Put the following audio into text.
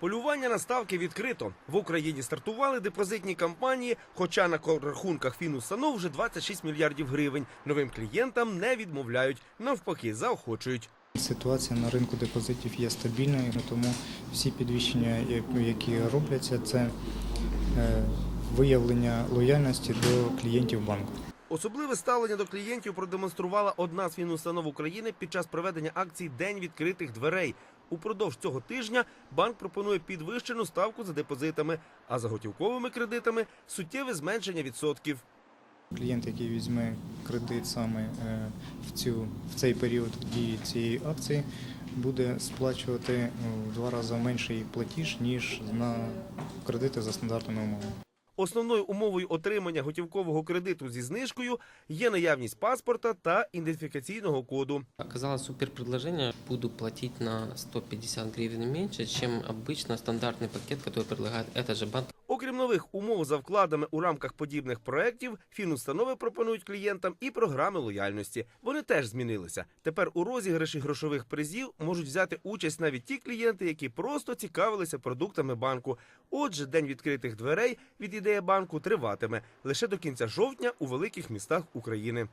Полювання на ставки відкрито. В Україні стартували депозитні кампанії, хоча на рахунках фінустанов вже 26 мільярдів гривень. Новим клієнтам не відмовляють, навпаки, заохочують. Ситуація на ринку депозитів є стабільною, тому всі підвищення, які робляться, це е, виявлення лояльності до клієнтів банку. Особливе ставлення до клієнтів продемонструвала одна з фінустанов України під час проведення акції День відкритих дверей. Упродовж цього тижня банк пропонує підвищену ставку за депозитами, а за готівковими кредитами суттєве зменшення відсотків. Клієнт, який візьме кредит саме е, в, цю, в цей період дії цієї акції, буде сплачувати е, в два рази менший платіж, ніж на кредити за стандартними умовами. Основною умовою отримання готівкового кредиту зі знижкою є наявність паспорта та ідентифікаційного коду. Оказалось супер предложение. Буду платить на 150 гривен меньше, чем обычно стандартный пакет, который предлагает этот же банк. Окрім нових умов за вкладами у рамках подібних проєктів, фінустанови пропонують клієнтам і програми лояльності. Вони теж змінилися. Тепер у розіграші грошових призів можуть взяти участь навіть ті клієнти, які просто цікавилися продуктами банку. Отже, день відкритих дверей від ідеї банку триватиме лише до кінця жовтня у великих містах України.